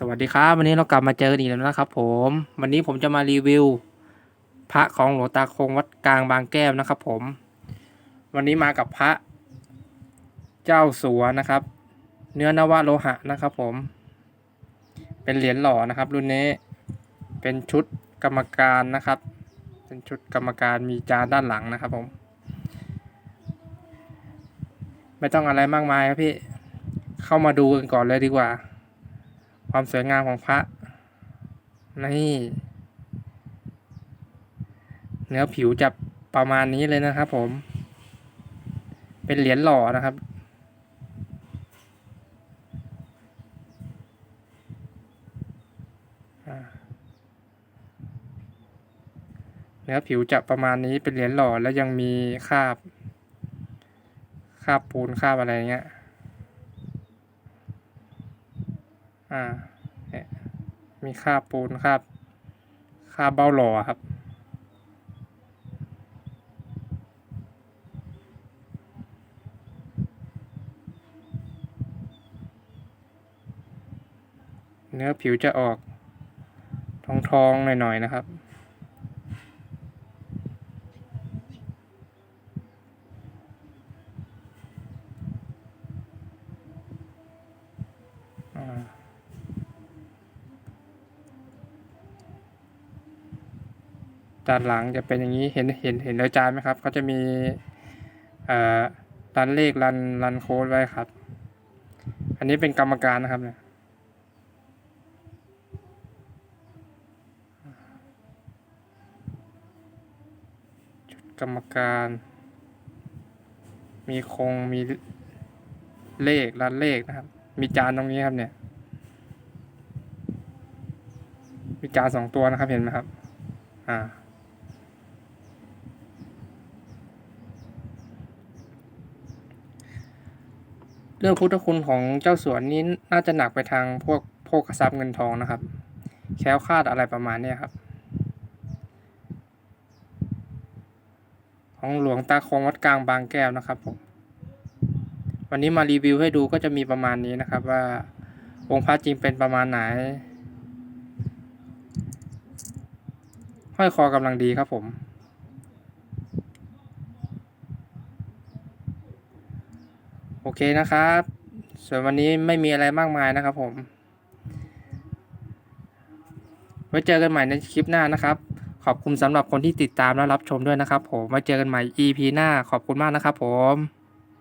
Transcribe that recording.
สวัสดีครับวันนี้เรากลับมาเจอกันอีกแล้วนะครับ ผม วันนี้ผมจะมารีวิว พระของหลวงตาคงวัดกลางบางแก้วนะครับ ผม วันนี้มากับพระเจ้าสัวนะครับ เนื้อนวโลหะนะครับ ผม เป็นเหรียญหล่อนะครับ รุ่นนี้เป็นชุดกรรมการนะครับ เป็นชุดกรรมการมีจานด้านหลังนะครับ ผม ไม่ต้องอะไรมากมายครับพี่ เข้ามาดูกันก่อนเลยดีกว่า ความสวยงามของพระ นี่ เนื้อผิวจะประมาณนี้เลยนะครับผม เป็นเหรียญหล่อนะครับเนื้อผิวจะประมาณนี้เป็นเหรียญหล่อแล้วยังมีคราบคราบปูนคราบอะไรเงี้ย อ่าเนี่ยมีคราปูนคราบคราเบ้าหล่อครับ เนื้อผิวจะออก ทองทองๆหน่อย ๆ นะครับอ่า ด้านหลังจะเป็นอย่างนี้เห็นเห็นเห็นอาจารย์ไหมครับเขาจะมีเอ่อรันเลขรันรันโค้ดไว้ครับ อันนี้เป็นกรรมการนะครับเนี่ยชุดกรรมการ มีคงมีเลขรันเลขนะครับ มีจานตรงนี้ครับเนี่ยมีจานสองตัวนะครับเห็นไหมครับ อ่า เรื่องพุทธคุณของเจ้าสวนนี้น่าจะหนักไปทางพวกโภคทรัพย์เงินทองนะครับ แคล้วคลาดอะไรประมาณนี้ครับ ของหลวงตาคงวัดกลางบางแก้วนะครับผมวันนี้มารีวิวให้ดูก็จะมีประมาณนี้นะครับว่าองค์พระจริงเป็นประมาณไหนห้อยคอกำลังดีครับผม อเคนะครับ ส่วนวันนี้ไม่มีอะไรมากมายนะครับผม ไว้เจอกันใหม่ในคลิปหน้านะครับ ขอบคุณสำหรับคนที่ติดตามและรับชมด้วยนะครับผม ไว้เจอกันใหม่ EP หน้า ขอบคุณมากนะครับผม